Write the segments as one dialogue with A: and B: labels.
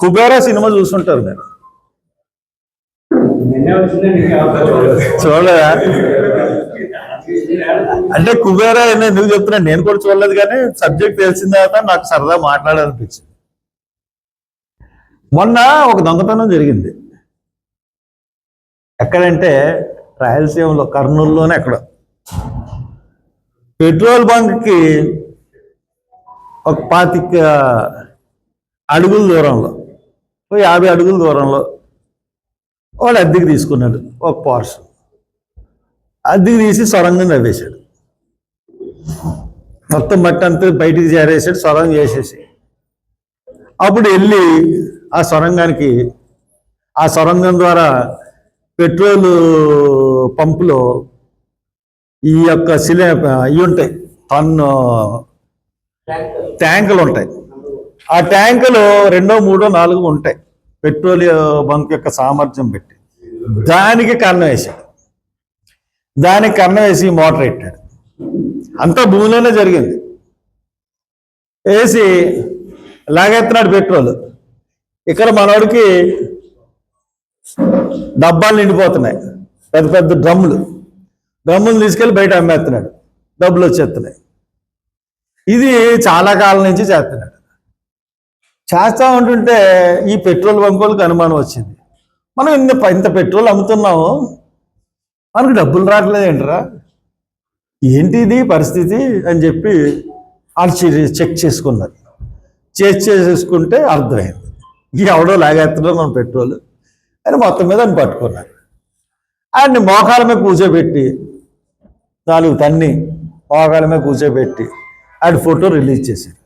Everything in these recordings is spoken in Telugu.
A: కుబేరా సినిమా చూసుంటారు మీరు.
B: చూడలేదా?
A: అంటే కుబేరా అని ఎందుకు చెప్తున్నాను నేను కూడా చూడలేదు కానీ సబ్జెక్ట్ తెలిసిన తర్వాత నాకు సరదా మాట్లాడాలనిపించింది. మొన్న ఒక దొంగతనం జరిగింది. ఎక్కడంటే రాయలసీమలో కర్నూలులోనే ఎక్కడ. పెట్రోల్ బంక్కి ఒక పాతిక అడుగుల దూరంలో. ఓ యాభై అడుగుల దూరంలో వాడు అద్దెకి తీసుకున్నాడు ఒక పార్స్ అద్దెకి తీసి సొరంగం తవ్వేశాడు మొత్తం మట్టి అంతా బయటికి చేరేసాడు సొరంగం చేసేసి. అప్పుడు వెళ్ళి ఆ సొరంగానికి ఆ సొరంగం ద్వారా పెట్రోల్ పంపులో ఈ యొక్క సిలే ఇవి ఉంటాయి. టన్ను ట్యాంకులు ఉంటాయి. ఆ ట్యాంకులు రెండో మూడో నాలుగు ఉంటాయి. పెట్రోలియం బంక్ యొక్క సామర్థ్యం పెట్టి. దానికి కన్నం వేసాడు దానికి కన్నం వేసి మోటార్ పెట్టాడు అంతా భూమిలోనే జరిగింది. వేసి లాగెత్తున్నాడు పెట్రోల్. ఇక్కడ మనవాడికి డబ్బాలు నిండిపోతున్నాయి. పెద్ద పెద్ద డ్రమ్ములు. డ్రమ్ములు తీసుకెళ్ళి బయట అమ్మేస్తున్నాడు. డబ్బులు వచ్చేస్తున్నాయి. ఇది చాలా కాలం నుంచి చేస్తున్నాడు. చేస్తా ఉంటుంటే ఈ పెట్రోల్ బంకులకు అనుమానం వచ్చింది. మనం ఇంత ఇంత పెట్రోల్ అమ్ముతున్నాము. మనకు డబ్బులు రావట్లేదు ఏంట్రా? ఏంటి ఇది పరిస్థితి అని చెప్పి వాళ్ళు చెక్ చేసుకున్నారు. చెక్ చేసుకుంటే అర్థమైంది. ఈ ఎవడో లాగేస్తున్నాడు మన పెట్రోల్ అని మొత్తం మీద అని పట్టుకున్నారు. ఆయన్ని మోకాల మీద కూర్చోబెట్టి నాలుగు తన్ని మోకాల మీద కూర్చోబెట్టి ఆడి ఫోటో రిలీజ్ చేశారు.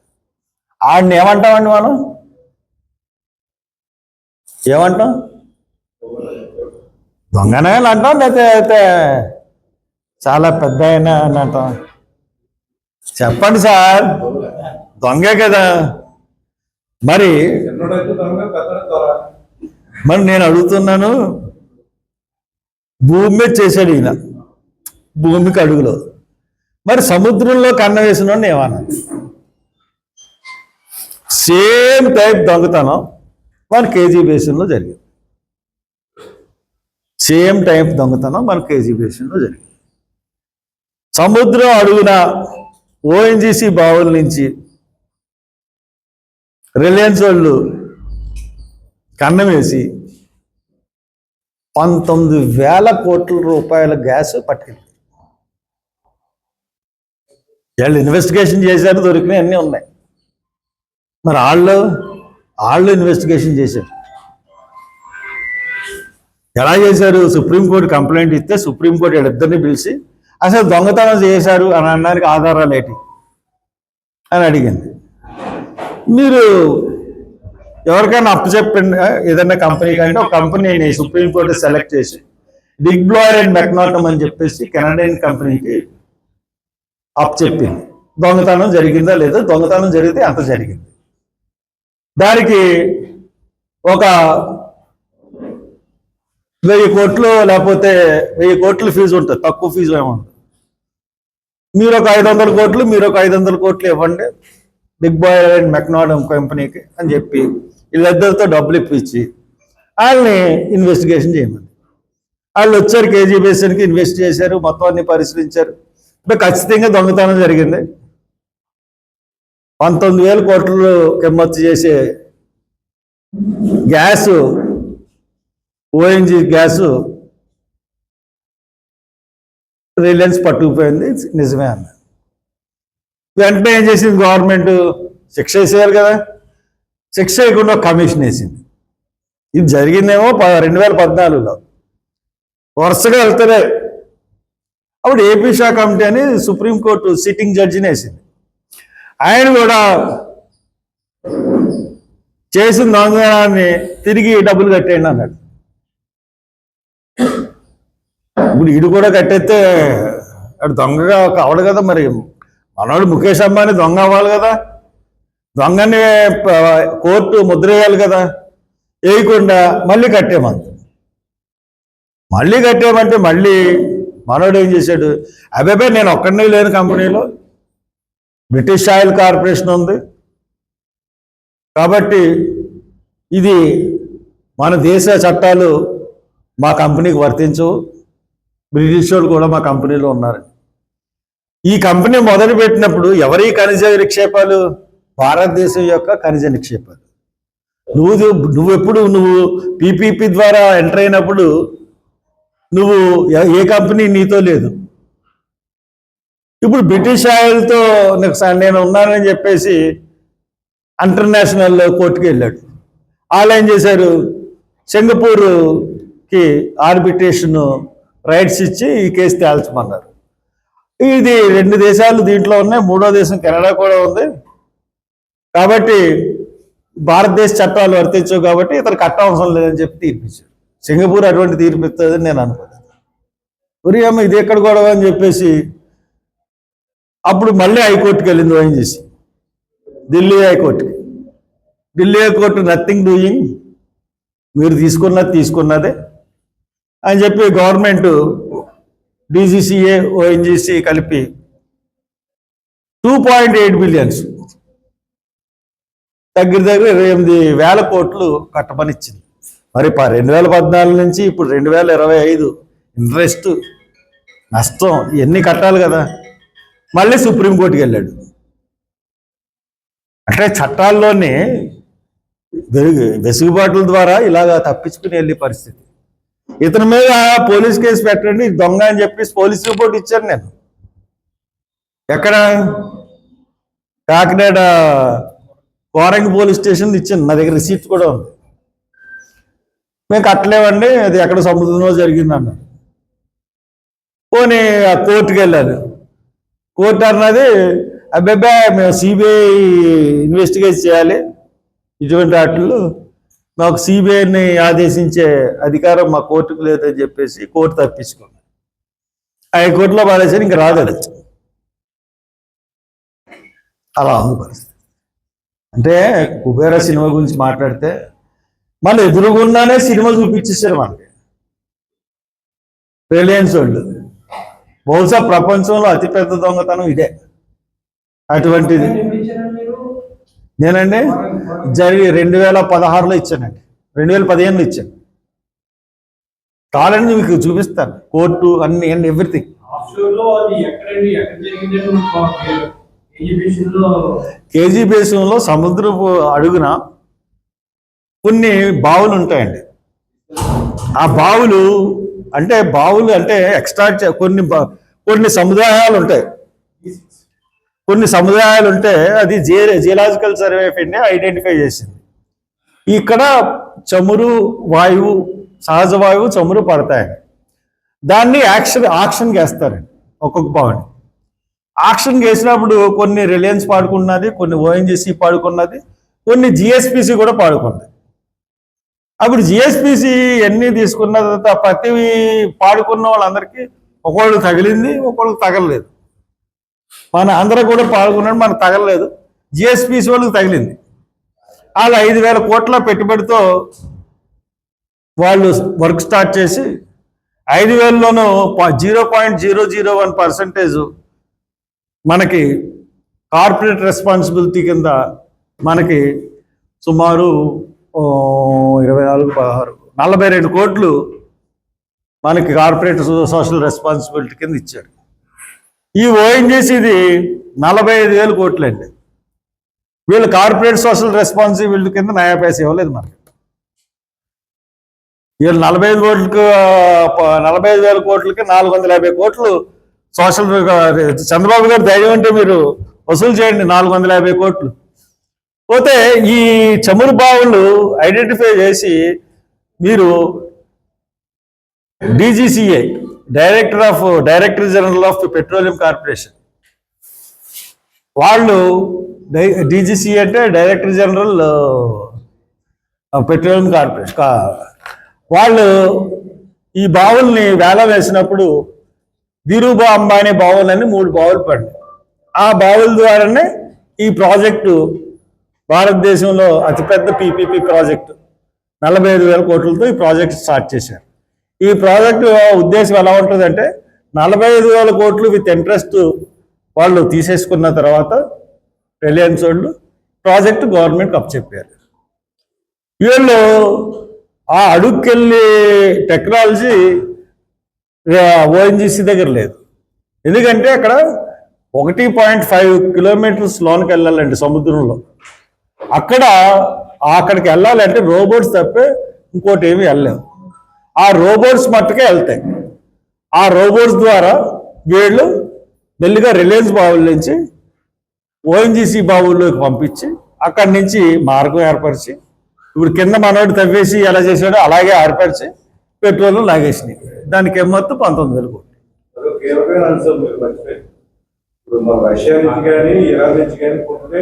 A: ఆడిని ఏమంటామండి మనం? ఏమంటాం? దొంగనే అని అంటాం లేకపోతే అయితే చాలా పెద్ద అయినా అని అంటాం. చెప్పండి సార్ దొంగే కదా. మరి మరి నేను అడుగుతున్నాను భూమి మీద చేశాడు ఈయన. భూమికి అడుగులో. మరి సముద్రంలో కన్న వేసిన ఏమన్నా? సేమ్ టైప్ దొంగతనం మన కేజీ బేసిన్లో జరిగింది. సేమ్ టైప్ దొంగతనం మన కేజీ బేసిన్లో జరిగింది. సముద్రం అడుగున ఓఎన్జీసీ బావుల నుంచి రిలయన్స్ వాళ్ళు కన్నం వేసి పంతొమ్మిది వేల కోట్ల రూపాయల గ్యాస్ పట్టుకెళ్ళి. వాళ్ళు ఇన్వెస్టిగేషన్ చేశారు దొరికినాయి అన్నీ ఉన్నాయి. మరి వాళ్ళు వాళ్ళు ఇన్వెస్టిగేషన్ చేశారు. ఎలా చేశారు? సుప్రీంకోర్టు కంప్లైంట్ ఇస్తే సుప్రీంకోర్టు ఇద్దరిని పిలిచి అసలు దొంగతనం చేశారు? అని అనడానికి ఆధారాలు ఏంటి? అని అడిగింది. మీరు ఎవరికైనా అప్పు చెప్పండి ఏదైనా కంపెనీ కంటే ఒక కంపెనీని సుప్రీంకోర్టు సెలెక్ట్ చేసి బిగ్ బ్లాయర్ అండ్ మెక్నాటమ్ అని చెప్పేసి కెనడియన్ కంపెనీకి అప్పు చెప్పింది. దొంగతనం జరిగిందా లేదా? దొంగతనం జరిగితే అంత జరిగింది. దానికి ఒక వెయ్యి కోట్లు లేకపోతే వెయ్యి కోట్లు ఫీజు ఉంటుంది. తక్కువ ఫీజు ఏముంటుంది మీరు ఒక ఐదు వందల కోట్లు మీరు ఒక ఐదు వందల కోట్లు ఇవ్వండి. బిగ్ బాయ్ అండ్ మెక్నాడమ్ కంపెనీకి అని చెప్పి వీళ్ళిద్దరితో డబ్బులు ఇప్పించి వాళ్ళని ఇన్వెస్టిగేషన్ చేయమని వాళ్ళు వచ్చారు కేజీ బేసన్కి ఇన్వెస్ట్ చేశారు మొత్తం అన్ని పరిశీలించారు. ఖచ్చితంగా దొంగతనం జరిగింది. పంతొమ్మిది వేల కోట్లు కిమ్మత్తు చేసే గ్యాస్ ఓఎన్జి గ్యాస్ రిలయన్స్ పట్టుకుపోయింది. నిజమే అన్న. వెంటనే ఏం చేసింది? గవర్నమెంట్ శిక్ష వేసేయాలి కదా. శిక్ష వేయకుండా కమిషన్ వేసింది. ఇది జరిగిందేమో రెండు వేల పద్నాలుగులో. వరుసగా వెళ్తారే అప్పుడు ఏపీ షా కమిటీ అని సుప్రీంకోర్టు సిట్టింగ్ జడ్జిని వేసింది. ఆయన కూడా చేసిన దొంగతనాన్ని తిరిగి డబ్బులు కట్టేయండి అన్నాడు. ఇప్పుడు ఇడు కూడా కట్టేస్తే అటు దొంగగా కావడు కదా మరి. మనోడు ముఖేష్ అంబానీ దొంగ అవ్వాలి కదా. దొంగని కోర్టు ముద్ర వేయాలి కదా. వేయకుండా మళ్ళీ కట్టేమంది మళ్ళీ కట్టేమంటే మళ్ళీ మనోడు ఏం చేశాడు? అబ్బాయి నేను ఒక్కడినే లేను కంపెనీలో. బ్రిటిష్ ఆయిల్ కార్పొరేషన్ ఉంది. కాబట్టి ఇది మన దేశ చట్టాలు మా కంపెనీకి వర్తించవు. బ్రిటిష్ వాళ్ళు కూడా మా కంపెనీలో ఉన్నారు. ఈ కంపెనీ మొదలుపెట్టినప్పుడు ఎవరి ఖనిజ నిక్షేపాలు? భారతదేశం యొక్క ఖనిజ నిక్షేపాలు. నువ్వు నువ్వెప్పుడు నువ్వు పీపీపీ ద్వారా ఎంటర్ అయినప్పుడు నువ్వు ఏ కంపెనీ నీతో లేదు. ఇప్పుడు బ్రిటిష్ ఆయిల్తో నీకు స- నేను ఉన్నానని చెప్పేసి ఇంటర్నేషనల్ కోర్టుకి వెళ్ళాడు. వాళ్ళు ఏం చేశారు? సింగపూర్కి ఆర్బిట్రేషన్ రైట్స్ ఇచ్చి ఈ కేసు తేల్చమన్నారు. ఇది రెండు దేశాలు దీంట్లో ఉన్నాయి మూడో దేశం కెనడా కూడా ఉంది. కాబట్టి భారతదేశ చట్టాలు వర్తించవు కాబట్టి ఇతను కట్టవసరం లేదని చెప్పి తీర్పించారు సింగపూర్ అటువంటి తీర్పు ఇస్తుందని నేను అనుకోలేదు. ఉరియమ్మ ఇది ఎక్కడ గొడవ అని చెప్పేసి అప్పుడు మళ్ళీ హైకోర్టుకి వెళ్ళింది ఓఎన్జీసీ ఢిల్లీ హైకోర్టుకి ఢిల్లీ హైకోర్టు నథింగ్ డూయింగ్ మీరు తీసుకున్నది తీసుకున్నదే. అని చెప్పి గవర్నమెంట్ డీజీసీఏ ఓఎన్జీసీ కలిపి టూ పాయింట్ ఎయిట్ బిలియన్స్ దగ్గర దగ్గర ఇరవై ఎనిమిది వేల కోట్లు కట్టమని ఇచ్చింది మరి ప- రెండు వేల పద్నాలుగు నుంచి ఇప్పుడు రెండు వేల ఇరవై ఐదు ఇంట్రెస్ట్ నష్టం ఇవన్నీ కట్టాలి కదా. మళ్ళీ సుప్రీంకోర్టుకి వెళ్ళాడు. అంటే చట్టాల్లోనే వెసుగుబాటుల ద్వారా ఇలాగా తప్పించుకుని వెళ్ళే పరిస్థితి. ఇతని మీద పోలీస్ కేసు పెట్టండి దొంగ అని చెప్పి పోలీస్ రిపోర్ట్ ఇచ్చాను నేను. ఎక్కడ? కాకినాడ కోరంగి పోలీస్ స్టేషన్ ఇచ్చాను. నా దగ్గర రిసీప్ట్ కూడా ఉంది. మేము కట్టలేమండి అది ఎక్కడ సముద్రంలో జరిగింది పోనీ ఆ కోర్టుకి వెళ్ళాను. కోర్టు అన్నది అబ్బాయి మేము సిబిఐ ఇన్వెస్టిగేట్ చేయాలి. ఇటువంటి వాటిల్లో మాకు సిబిఐని ఆదేశించే అధికారం మా కోర్టుకు లేదని చెప్పేసి కోర్టు తప్పించుకున్నాం హైకోర్టులో పడేసి ఇంక రాదు అది అలా ఉంది పరిస్థితి. అంటే కుబేర సినిమా గురించి మాట్లాడితే మళ్ళీ ఎదురుగుండానే సినిమా చూపించేసారు మనకి రిలయన్స్ వాళ్ళు. బహుశా ప్రపంచంలో అతిపెద్ద దొంగతనం ఇదే. అటువంటిది. నేనండి జరిగి రెండు వేల పదహారులో ఇచ్చానండి. రెండు వేల పదిహేనులో ఇచ్చాను. కావాలండి మీకు చూపిస్తాను. కోర్టు అన్ని అండ్ ఎవ్రీథింగ్. కేజీ బేసిన్లో సముద్రపు అడుగున కొన్ని బావులు ఉంటాయండి. ఆ బావులు అంటే బావులు అంటే ఎక్స్ట్రాక్ట్ కొన్ని బా- కొన్ని సముదాయాలు ఉంటాయి కొన్ని సముదాయాలు ఉంటే అది geo geological survey of India identify చేసింది. ఇక్కడ చమురు వాయువు సహజ వాయువు చమురు పడతాయని దాన్ని యాక్షన్ ఆక్షన్ వేస్తారండి ఒక్కొక్క బావుని ఆక్షన్ చేసినప్పుడు కొన్ని రిలయన్స్ పాడుకున్నది కొన్ని ఓఎన్జీసీ పాడుకున్నది కొన్ని జిఎస్పిసి కూడా పాడుకుంది. అప్పుడు జిఎస్పిసి ఎన్ని తీసుకున్న తర్వాత ప్రతి పాడుకున్న వాళ్ళందరికీ ఒకళ్ళు తగిలింది ఒకళ్ళు తగలలేదు. మన అందరూ కూడా పాల్గొన్నాడు మనకు తగలలేదు. జిఎస్పిసి వాళ్ళకి తగిలింది. వాళ్ళు ఐదు వేల కోట్ల పెట్టుబడితో వాళ్ళు వర్క్ స్టార్ట్ చేసి ఐదు వేలలోనూ zero point zero zero one percentage మనకి కార్పొరేట్ రెస్పాన్సిబిలిటీ కింద మనకి సుమారు ఇరవై నాలుగు పదహారు నలభై రెండు కోట్లు మనకి కార్పొరేట్ సోషల్ రెస్పాన్సిబిలిటీ కింద ఇచ్చారు ఈ ఓఎన్జీసీది నలభై ఐదు వేలు కోట్లు అండి వీళ్ళు కార్పొరేట్ సోషల్ రెస్పాన్సిబిలిటీ కింద నయా పైసా ఇవ్వలేదు మనకి. వీళ్ళు నలభై ఐదు కోట్లకు నలభై ఐదు వేల కోట్లకి నాలుగు వందల యాభై కోట్లు సోషల్ చంద్రబాబు గారు ధైర్యం అంటే మీరు వసూలు చేయండి నాలుగు వందల యాభై కోట్లు. పోతే ఈ చమురు బావులు ఐడెంటిఫై చేసి మీరు DGCA director of director general of petroleum corporation వాళ్ళు డీజీసీ అంటే డైరెక్టర్ జనరల్ పెట్రోలియం కార్పొరేషన్ వాళ్ళు ఈ బావుల్ని వేల వేసినప్పుడు ధీరుబా అంబానీ బావులని మూడు బావులు పడ్డాయి. ఆ బావుల ద్వారానే ఈ ప్రాజెక్టు భారతదేశంలో అతిపెద్ద పీపీపీ ప్రాజెక్టు. నలభై ఐదు వేల కోట్లతో ఈ ప్రాజెక్ట్ స్టార్ట్ చేశారు. ఈ ప్రాజెక్టు ఉద్దేశం ఎలా ఉంటుందంటే నలభై ఐదు వేల కోట్లు విత్ ఇంట్రెస్ట్ వాళ్ళు తీసేసుకున్న తర్వాత రిలయన్స్ వాళ్ళు ప్రాజెక్టు గవర్నమెంట్కి అప్పచెప్పారు. వీళ్ళు ఆ అడుక్కెళ్ళి టెక్నాలజీ ఓఎన్జిసి దగ్గర లేదు. ఎందుకంటే అక్కడ ఒకటి పాయింట్ ఫైవ్ కిలోమీటర్స్ లోనికి వెళ్ళాలండి సముద్రంలో. అక్కడ అక్కడికి వెళ్ళాలంటే రోబోట్స్ తప్పే ఇంకోటి ఏమీ వెళ్ళలేము ఆ రోబోట్స్ మట్టుకే వెళ్తాయి. ఆ రోబోట్స్ ద్వారా వీళ్ళు మెల్లిగా రిలయన్స్ బావుల నుంచి ఓఎన్జీసీ బావుల్లోకి పంపించి అక్కడి నుంచి మార్గం ఏర్పరిచి ఇప్పుడు కింద మనోడు తవ్వేసి ఎలా చేశాడో అలాగే ఏర్పరిచి పెట్రోల్ లాగేసినాయి. దానికి ఎమ్మత్తు పంతొమ్మిది వేలు కోట్లు.
C: అదొక కీలకమైన అంశం మీరు మర్చిపోయారు. ఇప్పుడు మన రష్యా నుంచి కానీ ఇరాన్ నుంచి కానీ కొంటే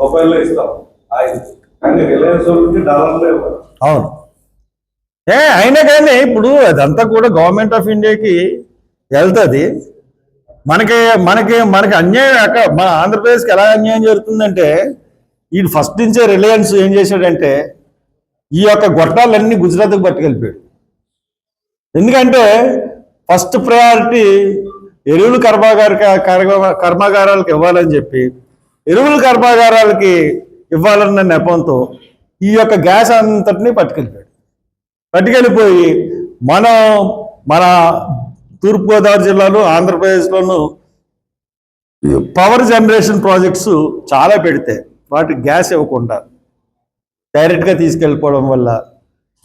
C: రూపాయల్లో ఇస్తాం. ఆయిల్ కానీ రిలయన్స్ వాళ్ళకి డాలర్లో ఇవ్వాలి
A: అవును. ఏ అయినా కానీ ఇప్పుడు అదంతా కూడా గవర్నమెంట్ ఆఫ్ ఇండియాకి వెళ్తుంది. మనకి మనకి మనకి అన్యాయం అక్కడ మన ఆంధ్రప్రదేశ్కి ఎలా అన్యాయం జరుగుతుందంటే ఈ ఫస్ట్ నుంచే రిలయన్స్ ఏం చేశాడంటే ఈ యొక్క గొట్టాలన్నీ గుజరాత్కి పట్టుకెళ్ళిపోయాడు. ఎందుకంటే ఫస్ట్ ప్రయారిటీ ఎరువులు కర్మాగార కర్మాగారాలకు ఇవ్వాలని చెప్పి ఎరువుల కర్మాగారాలకి ఇవ్వాలన్న నెపంతో ఈ యొక్క గ్యాస్ అంతటిని పట్టుకెళ్ళిపోయాడు. పట్టుకెళ్ళిపోయి మనం మన తూర్పుగోదావరి జిల్లాలో ఆంధ్రప్రదేశ్లోను పవర్ జనరేషన్ ప్రాజెక్ట్స్ చాలా పెడితే వాటికి గ్యాస్ ఇవ్వకుండా డైరెక్ట్గా తీసుకెళ్ళిపోవడం వల్ల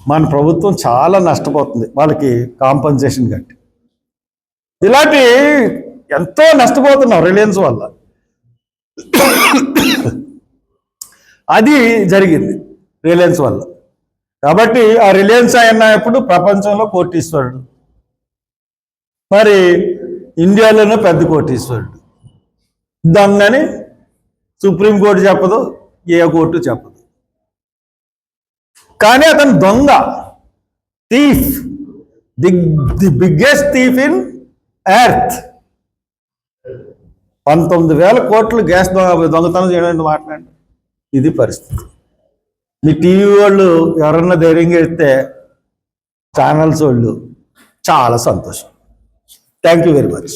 A: మన ప్రభుత్వం చాలా నష్టపోతుంది వాళ్ళకి కాంపన్సేషన్ కట్టి. ఇలాంటి ఎంతో నష్టపోతున్నాం రిలయన్స్ వల్ల. అది జరిగింది రిలయన్స్ వల్ల. కాబట్టి ఆ రిలయన్స్ అయిన ఇప్పుడు ప్రపంచంలో కోటీశ్వరుడు. మరి ఇండియాలోనే పెద్ద కోటీశ్వరుడు. దాన్ని సుప్రీంకోర్టు చెప్పదు ఏ కోర్టు చెప్పదు. కానీ అతను దొంగ thief the the biggest thief in earth. పంతొమ్మిది వేల కోట్లు గ్యాస్ దొంగ దొంగతనం చేయడానికి మాట్లాడండి. ఇది పరిస్థితి. మీ టీవీ వాళ్ళు ఎవరన్నా ధైర్యంగా ఇస్తే ఛానల్స్ వాళ్ళు చాలా సంతోషం. Thank you very much